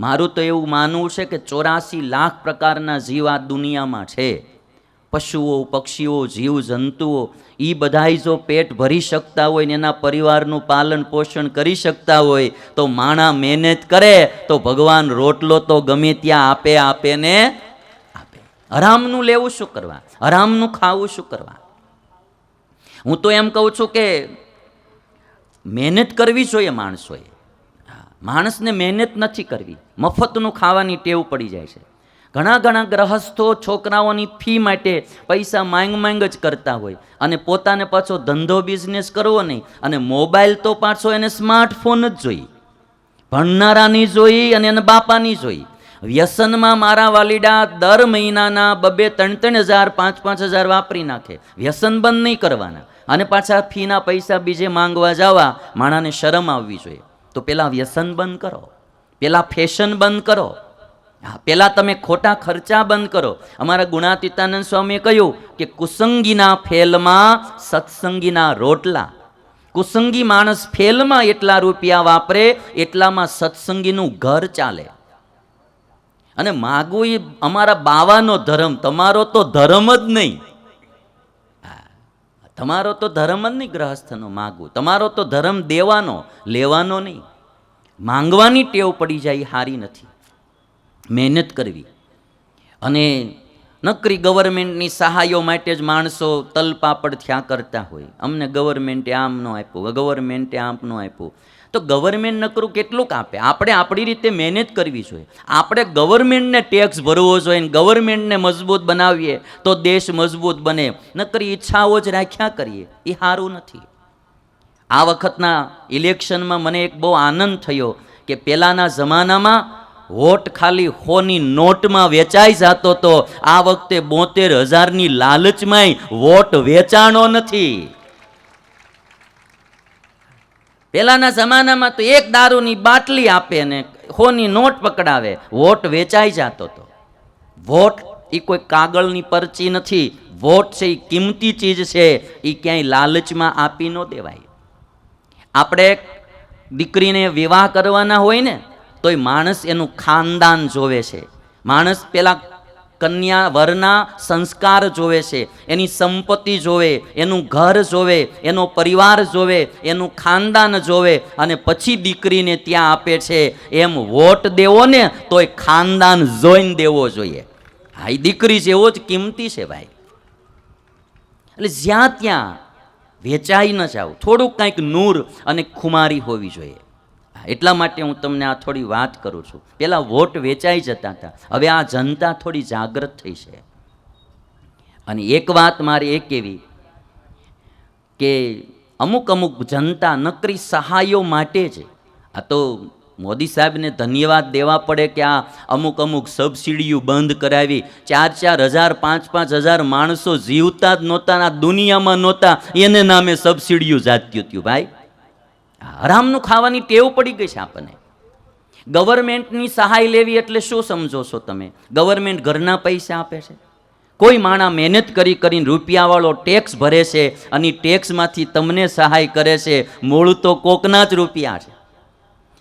મારું તો એવું માનવું છે કે ચોરાસી લાખ પ્રકારના જીવ આ દુનિયામાં છે. પશુઓ, પક્ષીઓ, જીવ, જંતુઓ એ બધાય જો પેટ ભરી શકતા હોય ને એના પરિવારનું પાલન પોષણ કરી શકતા હોય, તો માણા મહેનત કરે, તો ભગવાન રોટલો તો ગમે ત્યાં આપે આપે ને આપે. હરામનું લેવું શું કરવા? હરામનું ખાવું શું કરવા? હું તો એમ કહું છું કે મહેનત કરવી જોઈએ માણસોએ. માણસને મહેનત નથી કરવી. મફતનું ખાવાની ટેવ પડી જાય છે. ઘણા ઘણા ગ્રહસ્થો છોકરાઓની ફી માટે પૈસા માંગ માંગ જ કરતા હોય અને પોતાને પાછો ધંધો બિઝનેસ કરવો નહીં અને મોબાઈલ તો પાછો એને સ્માર્ટફોન જ જોઈ. ભણનારાની જોઈ અને એના બાપાની જોઈ. વ્યસનમાં મારા વાલીડા દર મહિનાના બબે ત્રણ ત્રણ હજાર, પાંચ પાંચ હજાર વાપરી નાખે. વ્યસન બંધ નહીં કરવાના. અને પાછા ફીના પૈસા બીજે માંગવા જવા માણાને શરમ આવવી જોઈએ. તો પહેલાં વ્યસન બંધ કરો. પહેલાં ફેશન બંધ કરો. હા પહેલાં તમે ખોટા ખર્ચા બંધ કરો. અમારા ગુણાતીતાનંદ સ્વામીએ કહ્યું કે કુસંગીના ફેલમાં સત્સંગીના રોટલા. કુસંગી માણસ ફેલમાં એટલા રૂપિયા વાપરે, એટલામાં સત્સંગીનું ઘર ચાલે. અને માગવું એ અમારા બાવાનો ધર્મ, તમારો તો ધર્મ જ નહીં. તમારો તો ધર્મ જ નહીં ગ્રહસ્થનો માગવું તમારો તો ધર્મ દેવાનો, લેવાનો નહીં. માંગવાની ટેવ પડી જાય હારી નથી. મહેનત કરવી. અને નકરી ગવર્મેન્ટની સહાયો માટે જ માણસો તલપાપડ થયા કરતા હોય. અમને ગવર્મેન્ટે આમ ન આપ્યું, ગવર્મેન્ટે આમ ન આપ્યું. તો ગવર્મેન્ટ નકરું કેટલુંક આપે આપણે આપણી રીતે મેનેજ કરવી જોઈએ. આપણે ગવર્મેન્ટને ટેક્સ ભરવો જોઈએ ગવર્મેન્ટને મજબૂત બનાવીએ તો દેશ મજબૂત બને. નકરી ઈચ્છાઓ જ રાખ્યા કરીએ. એ સારું નથી. આ વખતના ઇલેક્શનમાં મને એક બહુ આનંદ થયો કે પહેલાંના જમાનામાં વોટ ખાલી હોની નોટમાં વેચાઈ જતો તો આ વખતે બોતેર હજારની લાલચમાંય વોટ વેચાણો નથી. પહેલાંના જમાનામાં તો એક દારૂની બાટલી આપે ને હોની નોટ પકડાવે, વોટ વેચાઈ જતો તો. વોટ એ કોઈ કાગળની પરચી નથી, વોટ છે એ કિંમતી ચીજ છે એ ક્યાંય લાલચમાં આપી ન દેવાય. આપણે દીકરીને વિવાહ કરવાના હોય ને, તોય માણસ એનું ખાનદાન જોવે છે. માણસ પેલા કન્યા વરના સંસ્કાર જોવે છે, એની સંપત્તિ જોવે, એનું ઘર જોવે, એનો પરિવાર જોવે, એનું ખાનદાન જોવે અને પછી દીકરીને ત્યાં આપે છે. એમ વોટ દેવો ને તોય ખાનદાન જોઈને દેવો જોઈએ. હા એ દીકરી જેવો જ કિંમતી છે ભાઈ. એટલે જ્યાં ત્યાં વેચાઈ ન જાવ થોડુંક કંઈક નૂર અને ખુમારી હોવી જોઈએ. એટલા માટે હું તમને આ થોડી વાત કરું છું. પહેલાં વોટ વેચાઈ જતા હતા. હવે આ જનતા થોડી જાગૃત થઈ છે. અને એક વાત મારે એ એવી કે અમુક અમુક જનતા નકરી સહાયો માટે જ આ તો મોદી સાહેબને ધન્યવાદ દેવા પડે કે આ અમુક અમુક સબસિડીઓ બંધ કરાવી. ચાર ચાર હજાર, પાંચ પાંચ હજાર માણસો જીવતા જ નહોતા આ દુનિયામાં નહોતા. એને નામે સબસિડીઓ જાત્યું હતું ભાઈ. હરામનું ખાવાની ટેવ પડી ગઈ છે આપણને. ગવર્મેન્ટની સહાય લેવી એટલે શું સમજો છો તમે? ગવર્મેન્ટ ઘરના પૈસા આપે છે. કોઈ માણા મહેનત કરી કરીને રૂપિયાવાળો ટેક્સ ભરે છે અને ટેક્સમાંથી તમને સહાય કરે છે. મૂળ તો કોકના જ રૂપિયા છે.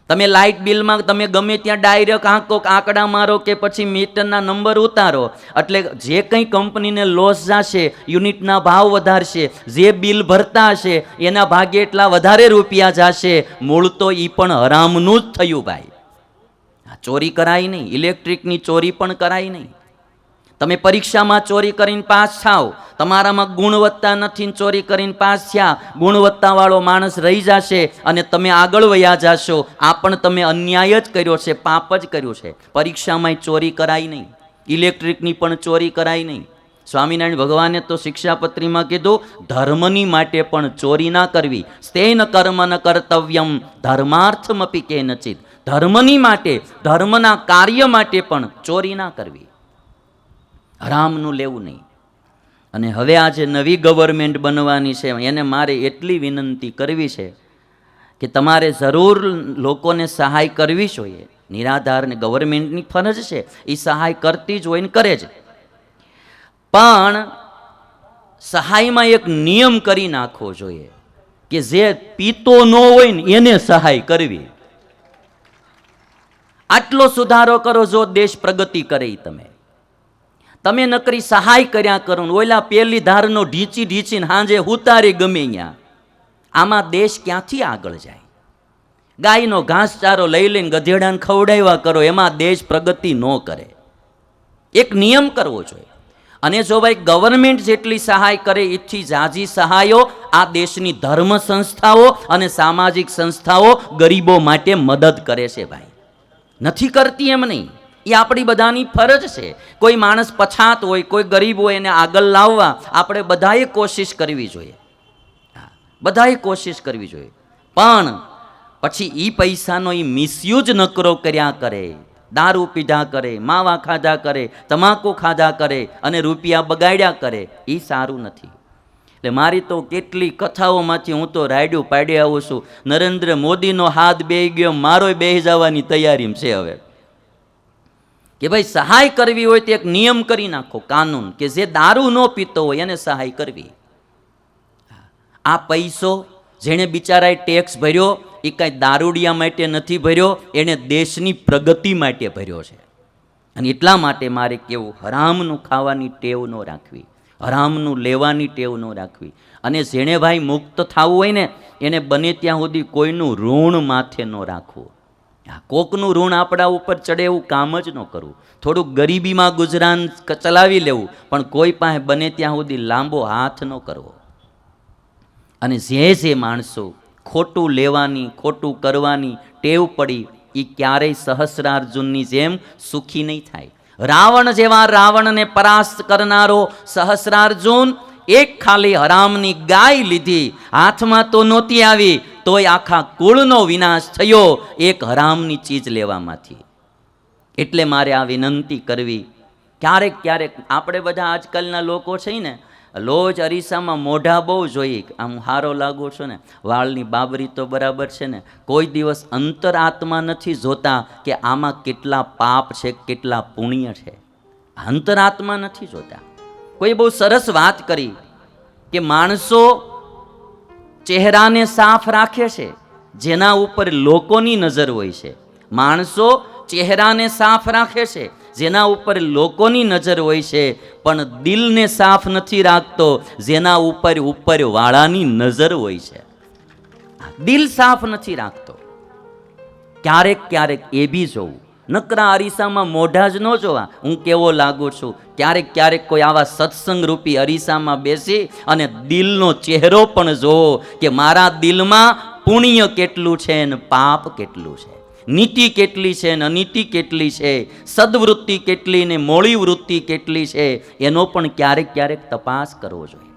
તમે લાઇટ બિલમાં તમે ગમે ત્યાં ડાયરેક્ટ આંકો, આંકડા મારો કે પછી મીટરના નંબર ઉતારો. એટલે જે કંઈ કંપનીને લોસ જશે, યુનિટના ભાવ વધારશે, જે બિલ ભરતા હશે, એના ભાગે એટલા વધારે રૂપિયા જશે. મૂળ તો એ પણ હરામનું જ થયું ભાઈ. ચોરી કરાય નહીં, ઇલેક્ટ્રિકની ચોરી પણ કરાય નહીં. તમે પરીક્ષામાં ચોરી કરીને પાસ થાવ તમારામાં ગુણવત્તા નથી ચોરી કરીને પાસ થયા. ગુણવત્તાવાળો માણસ રહી જશે અને તમે આગળ વયા જાશો. આ પણ તમે અન્યાય જ કર્યો છે, પાપ જ કર્યો છે. પરીક્ષામાં ચોરી કરાય નહીં. ઇલેક્ટ્રિકની પણ ચોરી કરાય નહીં. સ્વામિનારાયણ ભગવાને તો શિક્ષાપત્રીમાં કીધું, ધર્મની માટે પણ ચોરી ના કરવી. સ્તેન કર્મ ન કર્તવ્યમ, ધર્માર્થમપી કે નચિત ધર્મની માટે, ધર્મના કાર્ય માટે પણ ચોરી ના કરવી. હરામનું લેવું નહીં. અને હવે આ જે નવી ગવર્મેન્ટ બનવાની છે, એને મારે એટલી વિનંતી કરવી છે કે તમારે જરૂર લોકોને સહાય કરવી જોઈએ. નિરાધારને ગવર્મેન્ટની ફરજ છે એ સહાય કરતી જ હોય ને કરે જ. પણ સહાયમાં એક નિયમ કરી નાખવો જોઈએ કે જે પીતો ન હોય ને એને સહાય કરવી. આટલો સુધારો કરો જો દેશ પ્રગતિ કરે તમે. તમે નકરી સહાય કર્યા કરો ને ઓલા પેલી ધારનો ઢીંચી ઢીંચીને હાંજે હુતારી ગમે ત્યાં આમાં દેશ ક્યાંથી આગળ જાય? ગાયનો ઘાસચારો લઈ લઈને ગધેડાને ખવડાવ્યા કરો, એમાં દેશ પ્રગતિ ન કરે. એક નિયમ કરવો જોઈએ. અને જો ભાઈ ગવર્મેન્ટ જેટલી સહાય કરે, એથી જાજી સહાયો આ દેશની ધર્મ સંસ્થાઓ અને સામાજિક સંસ્થાઓ ગરીબો માટે મદદ કરે છે ભાઈ. નથી કરતી એમ નહીં. એ આપણી બધાની ફરજ છે. કોઈ માણસ પછાત હોય, કોઈ ગરીબ હોય એને આગળ લાવવા આપણે બધાએ કોશિશ કરવી જોઈએ. બધાએ કોશિશ કરવી જોઈએ. પણ પછી એ પૈસાનો એ મિસયુઝ નકરો કર્યા કરે. દારૂ પીધા કરે, માવા ખાધા કરે, તમાકુ ખાધા કરે અને રૂપિયા બગાડ્યા કરે. એ સારું નથી. એટલે મારી તો કેટલી કથાઓમાંથી હું તો રાયડું પાડી આવું છું. નરેન્દ્ર મોદીનો હાથ બે ગયો, મારોય બેહી જવાની તૈયારી છે હવે. કે ભાઈ સહાય કરવી હોય તો એક નિયમ કરી નાખો, કાનૂન, કે જે દારૂ ન પીતો હોય એને સહાય કરવી. આ પૈસો જેણે બિચારાએ ટેક્સ ભર્યો, એ કાંઈ દારૂડિયા માટે નથી ભર્યો એણે દેશની પ્રગતિ માટે ભર્યો છે. અને એટલા માટે મારે કેવું, હરામનું ખાવાની ટેવ ન રાખવી, હરામનું લેવાની ટેવ ન રાખવી. અને જેણે ભાઈ મુક્ત થવું હોય ને, એને બને ત્યાં સુધી કોઈનું ઋણ માથે ન રાખવું. કોકનું ઋણ આપણા ઉપર ચડે એવું કામ જ ન કરવું. થોડુંક ગરીબીમાં ગુજરાન ચલાવી લેવું, પણ કોઈ પાસે બને ત્યાં સુધી લાંબો હાથ ન કરવો. અને જે જે માણસો ખોટું લેવાની, ખોટું કરવાની ટેવ પડી એ ક્યારેય સહસ્રાર્જુનની જેમ સુખી નહીં થાય. રાવણ જેવા રાવણને પરાસ્ત કરનારો સહસ્રાર્જુન એક ખાલી હરામની ગાય લીધી, હાથમાં તો નહોતી આવી તોય આખા કુળનો વિનાશ થયો. એક હરામની ચીજ લેવામાંથી. એટલે મારે આ વિનંતી કરવી. ક્યારેક ક્યારેક આપણે બધા આજકાલના લોકો છે ને, લોજ અરીસામાં મોઢા બહુ જોઈએ આમ હારો લાગુ છું ને, વાળની બાબરી તો બરાબર છે ને, કોઈ દિવસ અંતર આત્મા નથી જોતા કે આમાં કેટલા પાપ છે, કેટલા પુણ્ય છે. અંતરાત્મા નથી જોતા. કોઈ બહુ સરસ વાત કરી કે માણસો ચહેરાને સાફ રાખે છે, જેના ઉપર લોકોની નજર હોય છે. માણસો ચહેરાને સાફ રાખે છે, જેના ઉપર લોકોની નજર હોય છે, પણ દિલને સાફ નથી રાખતો, જેના ઉપર ઉપર વાળાની નજર હોય છે. દિલ સાફ નથી રાખતો. ક્યારેક ક્યારેક એ બી જોવું. નકરા અરીસામાં મોઢા જ ન જોવા. હું કેવો લાગુ છું? ક્યારેક ક્યારેક કોઈ આવા સત્સંગ રૂપી અરીસામાં બેસી અને દિલનો ચહેરો પણ જોવો કે મારા દિલમાં પુણ્ય કેટલું છે ને પાપ કેટલું છે? નીતિ કેટલી છે ને અનીતિ કેટલી છે? સદવૃત્તિ કેટલી ને મોળી વૃત્તિ કેટલી છે? એનો પણ ક્યારેક ક્યારેક તપાસ કરવો જોઈએ.